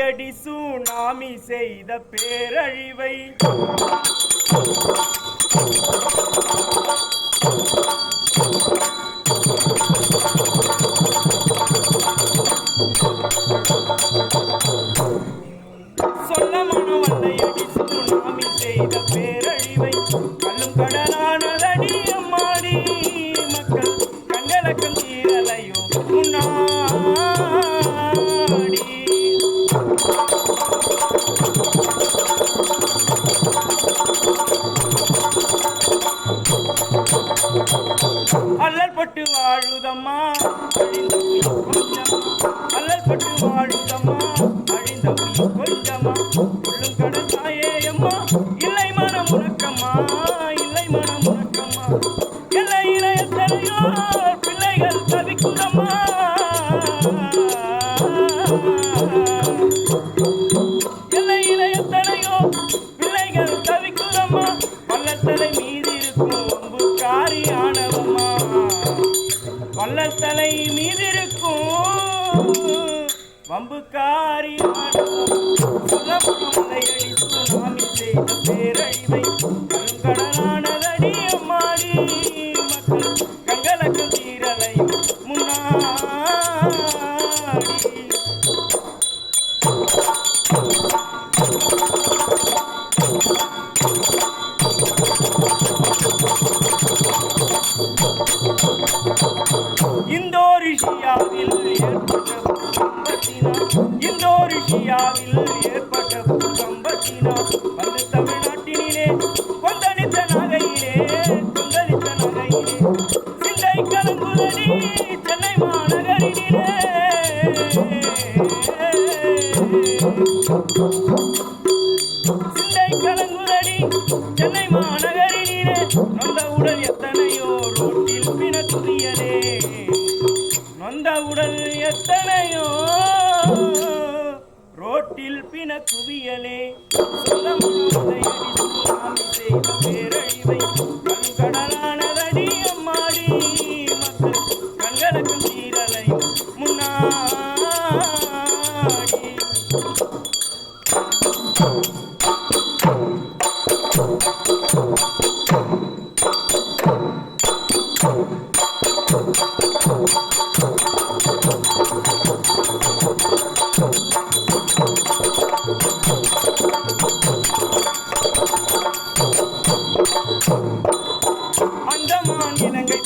மலையடி tsunami செய்த பேரழிவை. சொல்ல மனம் மலையடி சுனாமி செய்த பேரழிவை. கல்லும் கடலானதடி அம்மாடி மக்கள் கண்கலக்கம் தீரலையோ முன்னாடி அல்லல் பட்டு வாழுதம்மா. அழிந்த கொஞ்சமா அல்லல் பட்டு வாழுதம்மா அழிந்த கொஞ்சமா கடல் தாயே அம்மா இல்லை அம்புக்காரி சுவாமி செய்த பேரழிவை கருங்கடலானதடி அம்மாடி மக்கள் கங்கலக்கு தீரலை முன்னாடி இந்தோரிஷியாவில் சென்னை மாநகரினிலே சிந்தை கலங்குதடி சென்னை மாநகரினிலே நொந்த உடல் எத்தனையோ ரோட்டில் பிணக்குதியதே நொந்த உடல் எத்தனையோ ரோட்டில் பிண குவியலே சொல்ல முடியாதடி பேரழிவை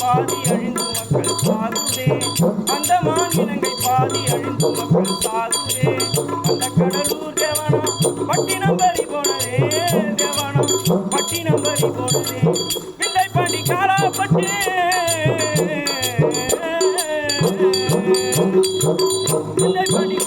பாதி அழிந்து மக்கள் சாகுதே. அந்தமான் இலங்கை பாதி அழிந்து மக்கள் சாகுதே. அந்த கடலூர் தேவனம் பட்டினம் பறி பட்டினம் பறி போனதே பிள்ளை காலாப்பட்டு பிள்ளை பாண்டி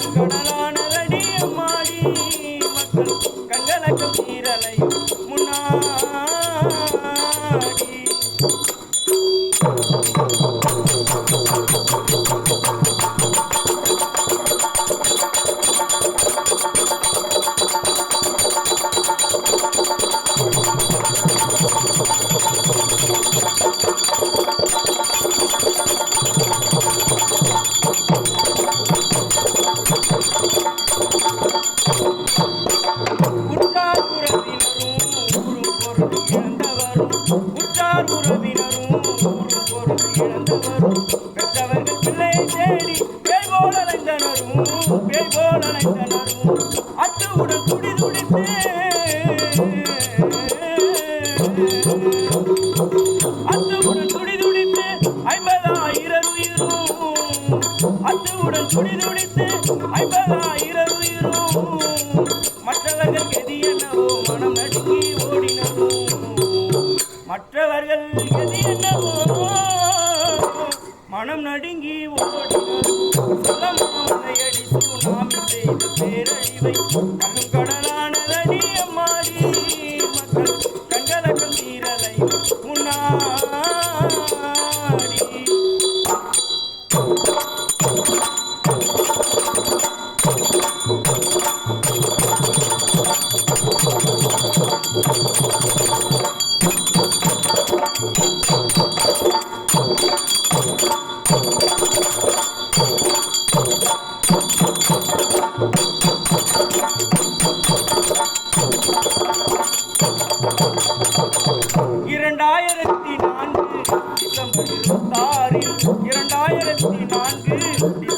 Thank you. அத்துவுடன் துடி துடித்து அத்துவுடன் துடி துடித்து ஐம்பதாயிரம் உயிரும் அத்துவுடன் துடி துடித்து ஐம்பதாயிரம் உயிரும் மற்றவர்கள் கெதி என்னவோ மனம் நடுங்கி ஓடினதோ மற்றவர்கள் நடுங்கி ஓடினார் சொல்ல மாமனையடி சுனாமி செய்த பேரழிவை கண்ணும் கடலானதடி இருபத்தாறில் இரண்டாயிரத்தி நான்கு